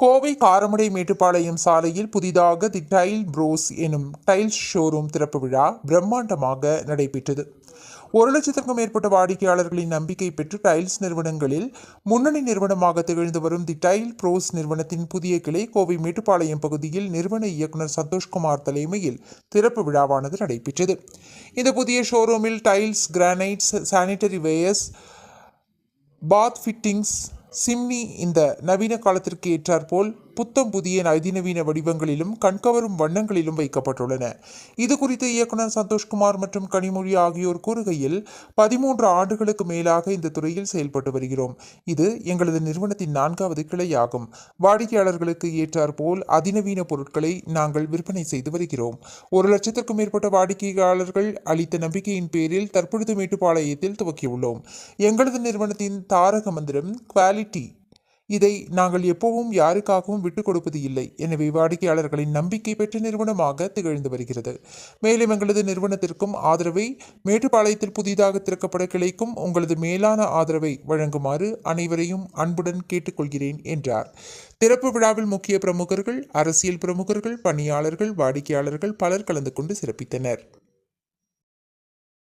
கோவை காரமடை மேட்டுப்பாளையம் சாலையில் புதிதாக the tile bros எனும் டைல்ஸ் ஷோரூம் திறப்பு விழா பிரம்மாண்டமாக நடைபெற்றது. ஒரு லட்சத்திற்கும் மேற்பட்ட வாடிக்கையாளர்களின் நம்பிக்கை பெற்று டைல்ஸ் நிறுவனங்களில் முன்னணி நிறுவனமாக திகழ்ந்து வரும் தி டைல் ப்ரோஸ் நிறுவனத்தின் புதிய கிளை கோவை மேட்டுப்பாளையம் பகுதியில் நிறுவன இயக்குனர் சந்தோஷ்குமார் தலைமையில் திறப்பு விழாவானது நடைபெற்றது. இந்த புதிய ஷோரூமில் tiles granites sanitary wares bath fittings chimney இந்த நவீன காலத்திற்கு ஏற்றாற்போல் புத்தம் புதிய அதிநவீன வடிவங்களிலும் கண்கவரும் வண்ணங்களிலும் வைக்கப்பட்டுள்ளன. இது குறித்து இயக்குனர் சந்தோஷ்குமார் மற்றும் கனிமொழி ஆகியோர் கூறுகையில் பதிமூன்று ஆண்டுகளுக்கு மேலாக இந்த துறையில் செயல்பட்டு வருகிறோம். இது எங்களது நிறுவனத்தின் நான்காவது கிளையாகும். வாடிக்கையாளர்களுக்கு ஏற்றாற்போல் அதிநவீன பொருட்களை நாங்கள் விற்பனை செய்து வருகிறோம். ஒரு லட்சத்திற்கும் மேற்பட்ட வாடிக்கையாளர்கள் அளித்த நம்பிக்கையின் பேரில் தற்பொழுது மேட்டுப்பாளையத்தில் துவக்கியுள்ளோம். எங்களது நிறுவனத்தின் தாரக மந்திரம் குவாலிட்டி இதை நாங்கள் எப்பவும் யாருக்காகவும் விட்டுக் கொடுப்பது இல்லை. எனவே வாடிக்கையாளர்களின் நம்பிக்கை பெற்ற நிறுவனமாக திகழ்ந்து வருகிறது. மேலும் எங்களது நிறுவனத்திற்கும் ஆதரவை மேட்டுப்பாளையத்தில் புதிதாக திறக்கப்பட கிளைக்கும் உங்களது மேலான ஆதரவை வழங்குமாறு அனைவரையும் அன்புடன் கேட்டுக்கொள்கிறேன் என்றார். திறப்பு விழாவில் முக்கிய பிரமுகர்கள் அரசியல் பிரமுகர்கள் பணியாளர்கள் வாடிக்கையாளர்கள் பலர் கலந்து கொண்டு சிறப்பித்தனர்.